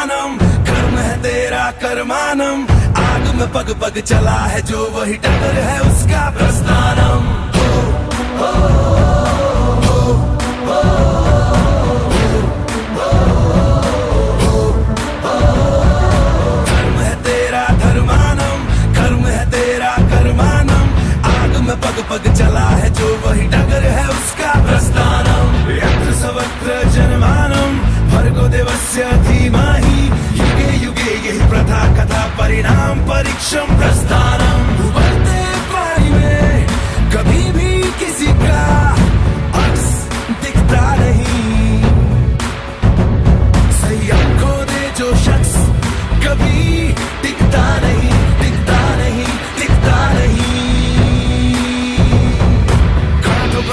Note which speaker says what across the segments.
Speaker 1: दानम कर्म है तेरा कर्मानम आग में पग पग चला है जो वही टगर है उसका प्रस्तानम हो, हो, हो। परिणाम प्रस्थानम। में कभी भी किसी का अक्स दिखता नहीं। दे जो शख्स कभी टिकता नहीं टिकता नहीं टिकता नहीं। कांटों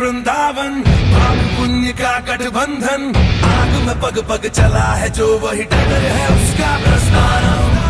Speaker 1: वृंदावन, पाप पुण्य का गठबंधन। आग में पग पग चला है जो वही डगर है उसका प्रस्थानम।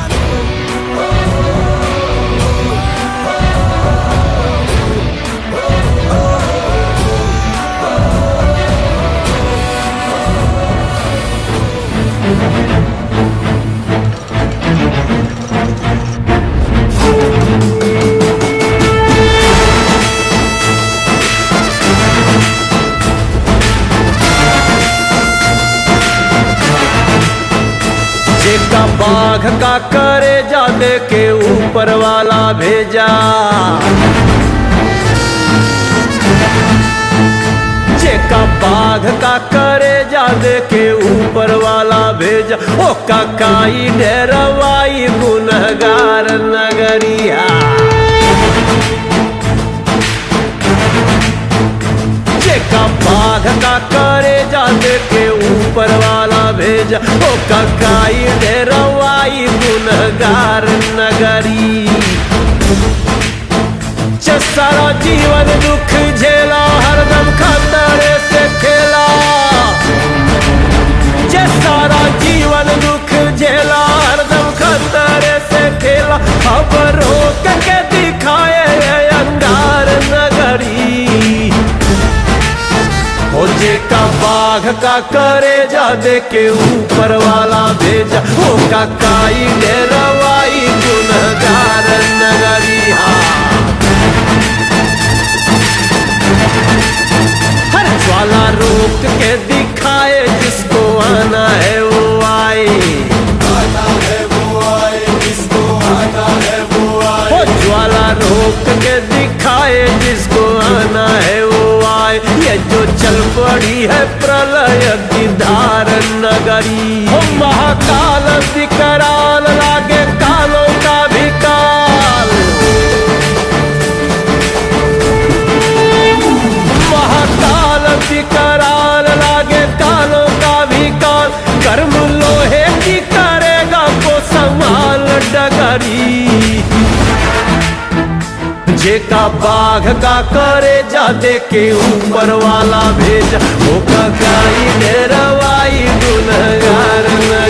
Speaker 2: बाघ का करे जा दे के ऊपर वाला भेजा। जेका बाघ का करे जा दे के ऊपर वाला भेजा। ओ काई डेरवाई गुनहगार नगरिया। जेका बाघ का करे जाते के ऊपर वाला भेजा। ओ ककाई डेरवाई सारा जीवन दुख झेला हरदम खतरे से खेला। जे सारा जीवन दुख झेला हरदम खतरे से खेला। अब रोक के दिखाए अंगार नगरी। ओ जेका बाघ का करे जा दे के ऊपर वाला भेजा, ओ का काई रोक के दिखाए जिसको आना है वो आए।
Speaker 1: आना है वो आए जिसको आना है वो आए
Speaker 2: ज्वाला रोक के दिखाए जिसको आना है वो आए। ये जो चल पड़ी है प्रलय की धार नगरी। जेका बाघ का करे जा दे के ऊपर वाला भेजा वो का गाई ने रवाई गुनगार
Speaker 3: नहीं.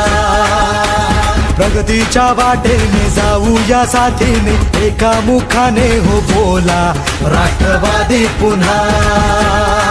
Speaker 3: प्रगतीच्या वाटेने जाऊया साथीने एका मुखाने हो बोला. राष्ट्रवादी पुन्हा.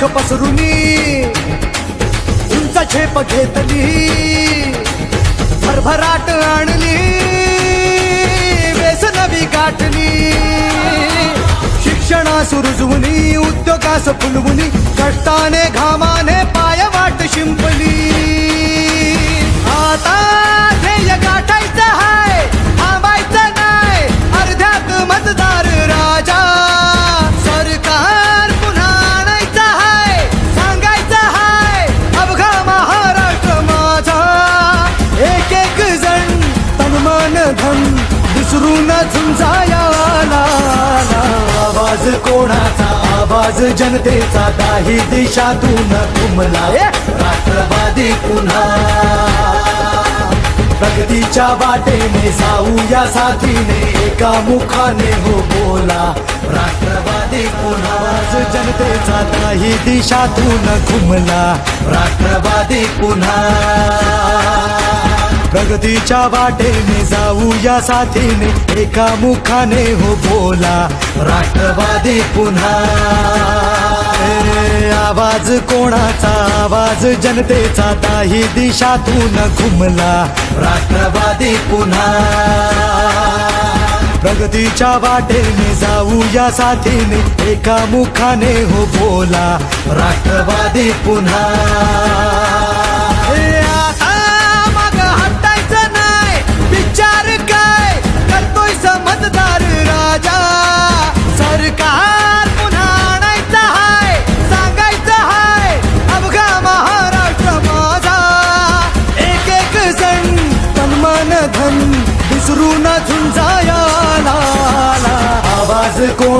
Speaker 3: पंख पसरुनी उंचा झेप घेतली. भरभराट आणली. बेस नवी गाठली. शिक्षणास रुजवुनी उद्योगास फुलवुनी कष्टाने घामाने कोणाचा आवाज? जनतेचा काही दिशातून घुमला राष्ट्रवादी पुन्हा. प्रगतीच्या वाटेने जाऊया साथीने एका मुखाने हो बोला. राष्ट्रवादी पुन्हा आवाज जनतेचा काही दिशातून घुमला राष्ट्रवादी पुन्हा. प्रगतीच्या वाटेने जाऊया साथीने एका मुखाने हो बोला. राष्ट्रवादी पुन्हा. आवाज कोणाचा? आवाज जनतेचा. काही दिशातून घुमला राष्ट्रवादी पुन्हा. प्रगतीच्या वाटेने जाऊया साथीने. एका मुखाने हो बोला राष्ट्रवादी पुन्हा.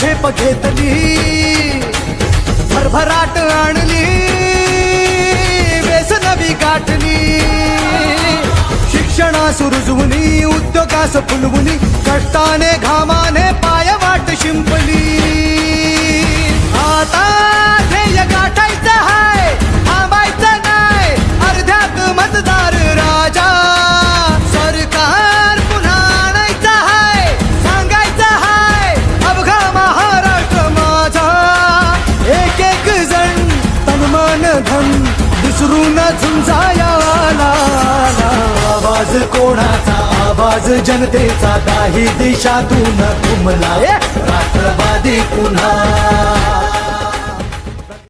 Speaker 3: झेप घेतली भरभराट आणली वेस नवी गाठली. शिक्षणास रुजवुनी उद्योगास फुलवुनी कष्टाने घामाने पाय वाट शिंपली. झुंजायाला आवाज कोणाचा? आवाज जनतेचा. काही दिशातून घुमलाय राष्ट्रवादी पुन्हा.